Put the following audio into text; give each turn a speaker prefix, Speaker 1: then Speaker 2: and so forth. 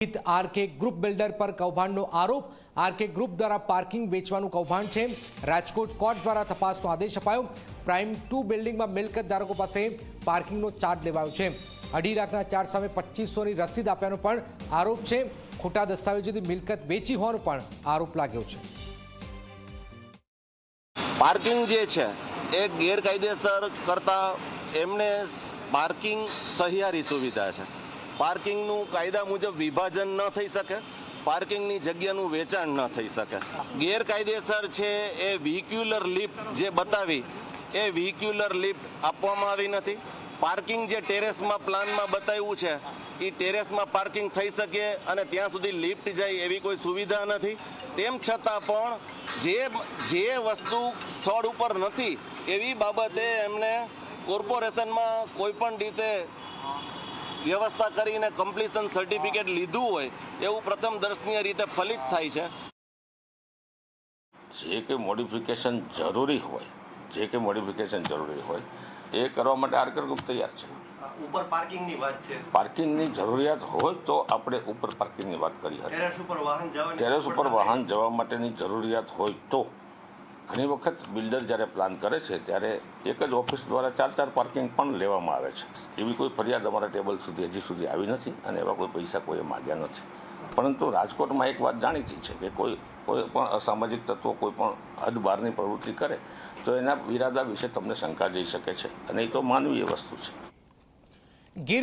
Speaker 1: RK group builder પર કૌભાંડનો આરોપ. RK group દ્વારા પાર્કિંગ વેચવાનું કૌભાંડ છે. રાજકોટ કોર્ટ દ્વારા તપાસનો આદેશ અપાયો. પ્રાઇમ ટુ બિલ્ડિંગમાં મિલકત ધારકો પાસે પાર્કિંગનો ચાર્જ લેવાયો છે. અઢી લાખના ચાર્જ સામે પચીસોની રસીદ આપ્યાનો પણ આરોપ છે. ખોટા દસ્તાવેજોથી મિલકત વેચી હોવાનો પણ આરોપ લાગ્યો છે.
Speaker 2: પાર્કિંગ જે છે, એ ગેરકાયદેસર કરતા એમને પાર્કિંગ સહિયારી સુવિધા છે. પાર્કિંગનું કાયદા મુજબ વિભાજન ન થઈ શકે, પાર્કિંગની જગ્યાનું વેચાણ ન થઈ શકે. ગેરકાયદેસર છે એ વ્હીક્યુલર લિફ્ટ જે બતાવી, એ વ્હીક્યુલર લિફ્ટ આપવામાં આવી નથી. પાર્કિંગ જે ટેરેસમાં, પ્લાનમાં બતાવ્યું છે એ ટેરેસમાં પાર્કિંગ થઈ શકે અને ત્યાં સુધી લિફ્ટ જાય એવી કોઈ સુવિધા નથી. તેમ છતાં પણ જે જે વસ્તુ સ્થળ ઉપર નથી, એવી બાબતે એમને કોર્પોરેશનમાં કોઈ પણ રીતે વ્યવસ્થા કરીને કમ્પ્લીશન સર્ટિફિકેટ લીધું હોય એવું પ્રથમ દર્શનીય રીતે ફલિત થાય છે.
Speaker 3: જે કંઈ મોડિફિકેશન જરૂરી હોય જે કંઈ મોડિફિકેશન જરૂરી હોય એ કરવા માટે આરકર ગ્રુપ તૈયાર છે.
Speaker 4: ઉપર પાર્કિંગની વાત છે.
Speaker 3: પાર્કિંગની જરૂરિયાત હોય તો આપણે ઉપર પાર્કિંગની વાત કરી હતી.
Speaker 4: ટેરેસ ઉપર વાહન
Speaker 3: ટેરેસ ઉપર વાહન જવા માટેની જરૂરિયાત હોય તો ઘણી વખત બિલ્ડર જ્યારે પ્લાન કરે છે, ત્યારે એક જ ઓફિસ દ્વારા ચાર ચાર પાર્કિંગ પણ લેવામાં આવે છે. એવી કોઈ ફરિયાદ અમારા ટેબલ સુધી, હજી સુધી આવી નથી અને એવા કોઈ પૈસા કોઈએ માગ્યા નથી. પરંતુ રાજકોટમાં એક વાત જાણીતી છે કે કોઈ કોઈ પણ અસામાજિક તત્વો કોઈ પણ હદ બહારની પ્રવૃત્તિ કરે, તો એના ઇરાદા વિશે તમને શંકા જઈ શકે છે અને એ તો માનવીય વસ્તુ છે.